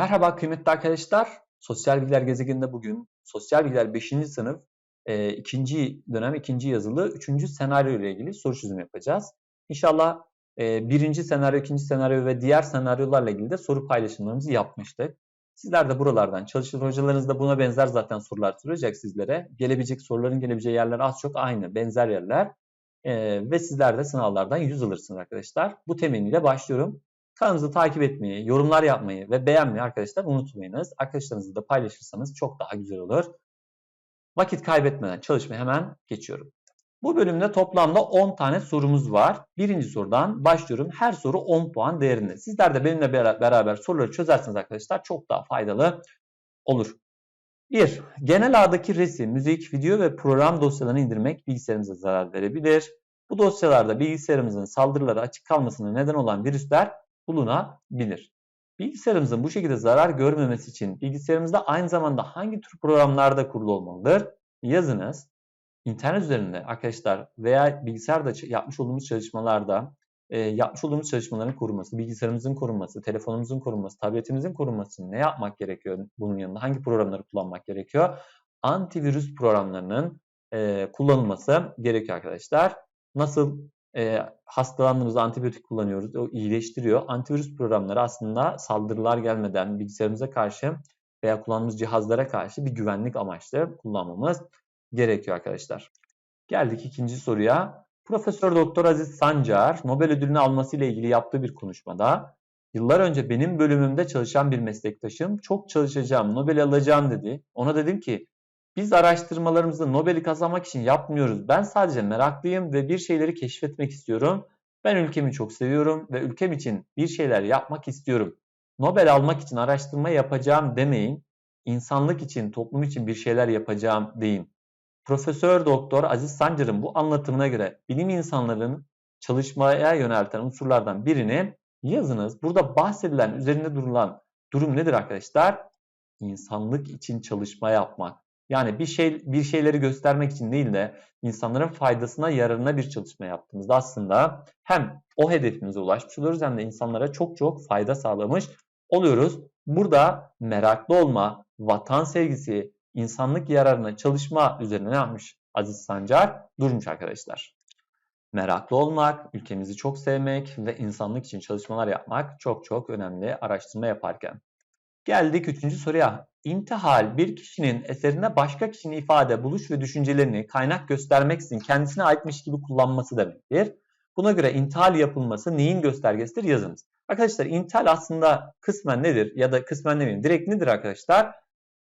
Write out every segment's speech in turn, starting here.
Merhaba kıymetli arkadaşlar. Sosyal Bilgiler Gezegeni'nde bugün Sosyal Bilgiler 5. sınıf e, ikinci dönem ikinci yazılı 3. senaryo ile ilgili soru çözümü yapacağız. İnşallah e, birinci senaryo, ikinci senaryo ve diğer senaryolarla ilgili de soru paylaşımlarımızı yapmıştık. Sizler de buralardan çalışır. Hocalarınız da buna benzer zaten sorular soracak sizlere. Gelebilecek soruların gelebileceği yerler az çok aynı, benzer yerler. E, ve sizler de sınavlardan yüz alırsınız arkadaşlar. Bu temenniyle başlıyorum. Kanalımızı takip etmeyi, yorumlar yapmayı ve beğenmeyi arkadaşlar unutmayınız. Arkadaşlarınızla da paylaşırsanız çok daha güzel olur. Vakit kaybetmeden çalışmaya hemen geçiyorum. Bu bölümde toplamda 10 tane sorumuz var. Birinci sorudan başlıyorum. Her soru 10 puan değerinde. Sizler de benimle beraber soruları çözerseniz arkadaşlar çok daha faydalı olur. 1. Genel ağdaki resim, müzik, video ve program dosyalarını indirmek bilgisayarımıza zarar verebilir. Bu dosyalarda bilgisayarımızın saldırılara açık kalmasına neden olan virüsler bulunabilir. Bilgisayarımızın bu şekilde zarar görmemesi için bilgisayarımızda aynı zamanda hangi tür programlarda kurulu olmalıdır? Yazınız. İnternet üzerinde arkadaşlar veya bilgisayarda yapmış olduğumuz çalışmalarda e, yapmış olduğumuz çalışmaların korunması, bilgisayarımızın korunması, telefonumuzun korunması, tabletimizin korunması ne yapmak gerekiyor bunun yanında? Hangi programları kullanmak gerekiyor? Antivirüs programlarının e, kullanılması gerekiyor arkadaşlar. Nasıl e, hastalandığımızda antibiyotik kullanıyoruz. O iyileştiriyor. Antivirüs programları aslında saldırılar gelmeden bilgisayarımıza karşı veya kullandığımız cihazlara karşı bir güvenlik amaçlı kullanmamız gerekiyor arkadaşlar. Geldik ikinci soruya. Profesör Doktor Aziz Sancar Nobel ödülünü alması ile ilgili yaptığı bir konuşmada yıllar önce benim bölümümde çalışan bir meslektaşım çok çalışacağım, Nobel alacağım dedi. Ona dedim ki biz araştırmalarımızı Nobel'i kazanmak için yapmıyoruz. Ben sadece meraklıyım ve bir şeyleri keşfetmek istiyorum. Ben ülkemi çok seviyorum ve ülkem için bir şeyler yapmak istiyorum. Nobel almak için araştırma yapacağım demeyin. İnsanlık için, toplum için bir şeyler yapacağım deyin. Profesör Doktor Aziz Sancar'ın bu anlatımına göre bilim insanlarının çalışmaya yönelten unsurlardan birini yazınız. Burada bahsedilen, üzerinde durulan durum nedir arkadaşlar? İnsanlık için çalışma yapmak. Yani bir şey bir şeyleri göstermek için değil de insanların faydasına, yararına bir çalışma yaptığımızda aslında hem o hedefimize ulaşmış oluyoruz hem de insanlara çok çok fayda sağlamış oluyoruz. Burada meraklı olma, vatan sevgisi, insanlık yararına çalışma üzerine ne yapmış Aziz Sancar? Durmuş arkadaşlar. Meraklı olmak, ülkemizi çok sevmek ve insanlık için çalışmalar yapmak çok çok önemli araştırma yaparken. Geldik üçüncü soruya. İntihal bir kişinin eserinde başka kişinin ifade, buluş ve düşüncelerini kaynak göstermek için kendisine aitmiş gibi kullanması demektir. Buna göre intihal yapılması neyin göstergesidir yazınız. Arkadaşlar intihal aslında kısmen nedir ya da kısmen ne bileyim direkt nedir arkadaşlar?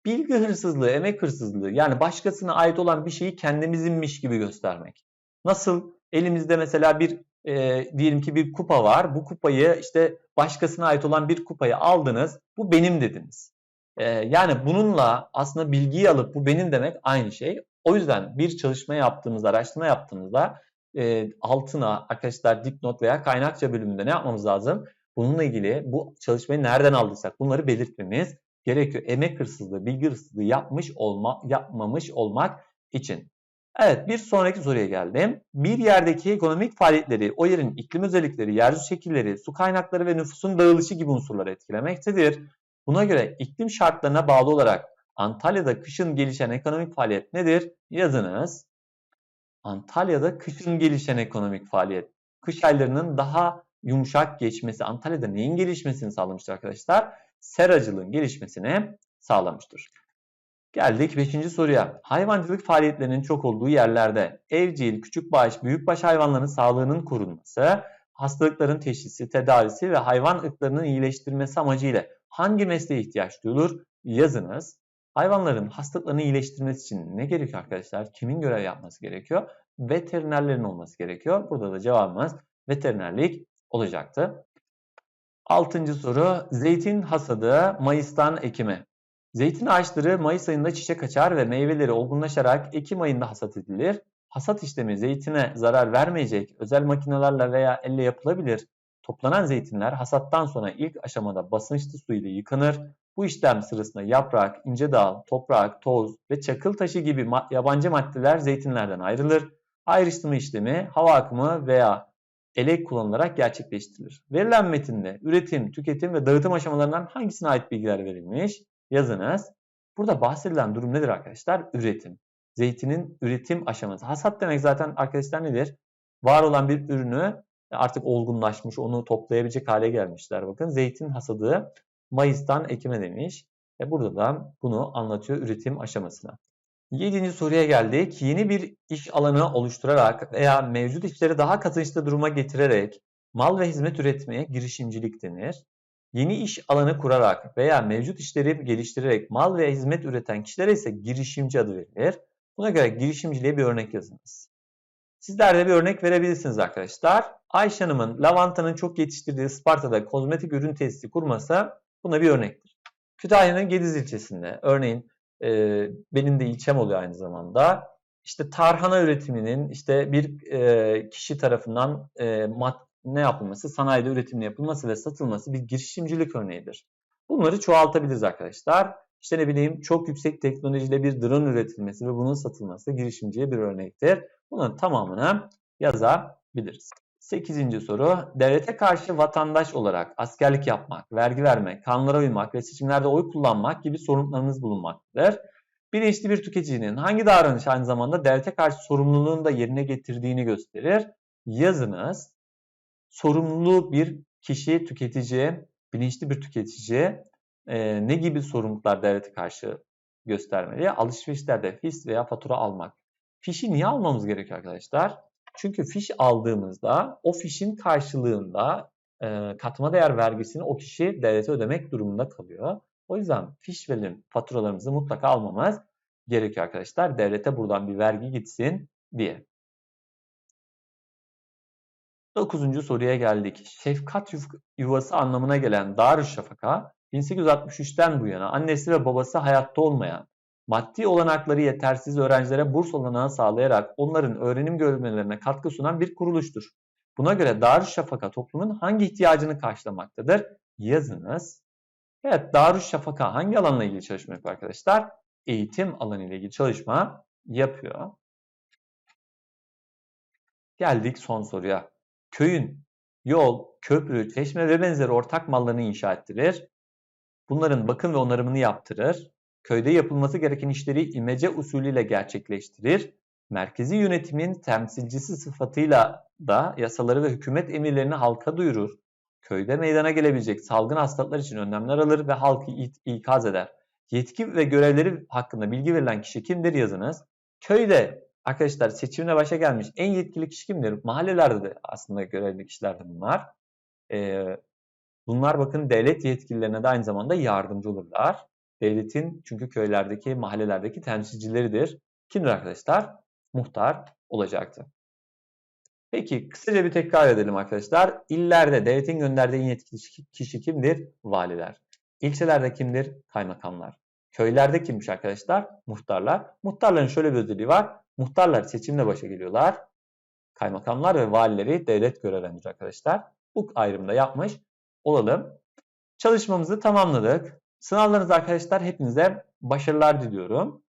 Bilgi hırsızlığı, emek hırsızlığı yani başkasına ait olan bir şeyi kendimizinmiş gibi göstermek. Nasıl elimizde mesela bir e, diyelim ki bir kupa var. Bu kupayı işte başkasına ait olan bir kupayı aldınız. Bu benim dediniz. E, yani bununla aslında bilgiyi alıp bu benim demek aynı şey. O yüzden bir çalışma yaptığımızda, araştırma yaptığımızda e, altına arkadaşlar dipnot veya kaynakça bölümünde ne yapmamız lazım? Bununla ilgili bu çalışmayı nereden aldıysak bunları belirtmemiz gerekiyor. Emek hırsızlığı, bilgi hırsızlığı yapmış olma, yapmamış olmak için. Evet bir sonraki soruya geldim. Bir yerdeki ekonomik faaliyetleri, o yerin iklim özellikleri, yeryüzü şekilleri, su kaynakları ve nüfusun dağılışı gibi unsurları etkilemektedir. Buna göre iklim şartlarına bağlı olarak Antalya'da kışın gelişen ekonomik faaliyet nedir? Yazınız. Antalya'da kışın gelişen ekonomik faaliyet. Kış aylarının daha yumuşak geçmesi Antalya'da neyin gelişmesini sağlamıştır arkadaşlar? Seracılığın gelişmesini sağlamıştır. Geldik 5. soruya. Hayvancılık faaliyetlerinin çok olduğu yerlerde evcil, küçükbaş, büyükbaş hayvanların sağlığının korunması, hastalıkların teşhisi, tedavisi ve hayvan ırklarının iyileştirilmesi amacıyla hangi mesleğe ihtiyaç duyulur? Yazınız. Hayvanların hastalıklarını iyileştirmesi için ne gerekiyor arkadaşlar? Kimin görev yapması gerekiyor? Veterinerlerin olması gerekiyor. Burada da cevabımız veterinerlik olacaktı. Altıncı soru. Zeytin hasadı Mayıs'tan Ekim'e. Zeytin ağaçları Mayıs ayında çiçek açar ve meyveleri olgunlaşarak Ekim ayında hasat edilir. Hasat işlemi zeytine zarar vermeyecek özel makinelerle veya elle yapılabilir. Toplanan zeytinler hasattan sonra ilk aşamada basınçlı su ile yıkanır. Bu işlem sırasında yaprak, ince dal, toprak, toz ve çakıl taşı gibi yabancı maddeler zeytinlerden ayrılır. Ayrıştırma işlemi hava akımı veya elek kullanılarak gerçekleştirilir. Verilen metinde üretim, tüketim ve dağıtım aşamalarından hangisine ait bilgiler verilmiş? Yazınız. Burada bahsedilen durum nedir arkadaşlar? Üretim. Zeytinin üretim aşaması. Hasat demek zaten arkadaşlar nedir? Var olan bir ürünü artık olgunlaşmış, onu toplayabilecek hale gelmişler. Bakın zeytin hasadı Mayıs'tan Ekim'e demiş. Ve burada da bunu anlatıyor üretim aşamasına. Yedinci soruya geldik. Yeni bir iş alanı oluşturarak veya mevcut işleri daha kazançlı duruma getirerek mal ve hizmet üretmeye girişimcilik denir. Yeni iş alanı kurarak veya mevcut işleri geliştirerek mal ve hizmet üreten kişilere ise girişimci adı verilir. Buna göre girişimciliğe bir örnek yazınız. Sizler de bir örnek verebilirsiniz arkadaşlar. Ayşe Hanım'ın lavantanın çok yetiştirdiği Sparta'da kozmetik ürün tesisi kurması buna bir örnektir. Kütahya'nın Gediz ilçesinde örneğin e, benim de ilçem oluyor aynı zamanda. İşte tarhana üretiminin işte bir e, kişi tarafından e, mat, ne yapılması, sanayide üretimini yapılması ve satılması bir girişimcilik örneğidir. Bunları çoğaltabiliriz arkadaşlar. İşte ne bileyim çok yüksek teknolojiyle bir drone üretilmesi ve bunun satılması girişimciye bir örnektir. Bunun tamamını yazabiliriz. Sekizinci soru. Devlete karşı vatandaş olarak askerlik yapmak, vergi vermek, kanunlara uymak ve seçimlerde oy kullanmak gibi sorumluluklarınız bulunmaktadır. Bilinçli bir tüketicinin hangi davranış aynı zamanda devlete karşı sorumluluğunu da yerine getirdiğini gösterir. Yazınız. Sorumluluğu bir kişi, tüketici, bilinçli bir tüketici e, ne gibi sorumluluklar devlete karşı göstermeli? Alışverişlerde fiş veya fatura almak. Fişi niye almamız gerekiyor arkadaşlar? Çünkü fiş aldığımızda o fişin karşılığında e, katma değer vergisini o kişi devlete ödemek durumunda kalıyor. O yüzden fiş verin faturalarımızı mutlaka almamız gerekiyor arkadaşlar. Devlete buradan bir vergi gitsin diye. Dokuzuncu soruya geldik. Şefkat yuvası anlamına gelen Darüşşafaka 1863'ten bu yana annesi ve babası hayatta olmayan maddi olanakları yetersiz öğrencilere burs olanağı sağlayarak onların öğrenim görmelerine katkı sunan bir kuruluştur. Buna göre Darüşşafaka toplumun hangi ihtiyacını karşılamaktadır? Yazınız. Evet Darüşşafaka hangi alanla ilgili çalışma yapıyor arkadaşlar? Eğitim alanı ile ilgili çalışma yapıyor. Geldik son soruya. Köyün yol, köprü, çeşme ve benzeri ortak mallarını inşa ettirir. Bunların bakım ve onarımını yaptırır köyde yapılması gereken işleri imece usulüyle gerçekleştirir. Merkezi yönetimin temsilcisi sıfatıyla da yasaları ve hükümet emirlerini halka duyurur. Köyde meydana gelebilecek salgın hastalıklar için önlemler alır ve halkı ikaz eder. Yetki ve görevleri hakkında bilgi verilen kişi kimdir yazınız. Köyde arkadaşlar seçimine başa gelmiş en yetkili kişi kimdir? Mahallelerde de aslında görevli kişiler de bunlar. Ee, bunlar bakın devlet yetkililerine de aynı zamanda yardımcı olurlar devletin çünkü köylerdeki, mahallelerdeki temsilcileridir. Kimdir arkadaşlar? Muhtar olacaktı. Peki kısaca bir tekrar edelim arkadaşlar. İllerde devletin gönderdiği en yetkili kişi kimdir? Valiler. İlçelerde kimdir? Kaymakamlar. Köylerde kimmiş arkadaşlar? Muhtarlar. Muhtarların şöyle bir özelliği var. Muhtarlar seçimle başa geliyorlar. Kaymakamlar ve valileri devlet görevlendirir arkadaşlar. Bu ayrımda yapmış olalım. Çalışmamızı tamamladık. Sınavlarınız arkadaşlar hepinize başarılar diliyorum.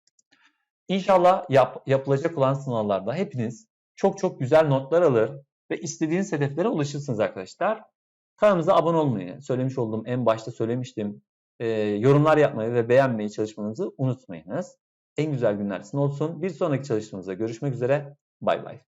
İnşallah yap, yapılacak olan sınavlarda hepiniz çok çok güzel notlar alır ve istediğiniz hedeflere ulaşırsınız arkadaşlar. Kanalımıza abone olmayı, söylemiş olduğum en başta söylemiştim, e, yorumlar yapmayı ve beğenmeyi çalışmanızı unutmayınız. En güzel günler sizin olsun. Bir sonraki çalışmamızda görüşmek üzere. Bay bay.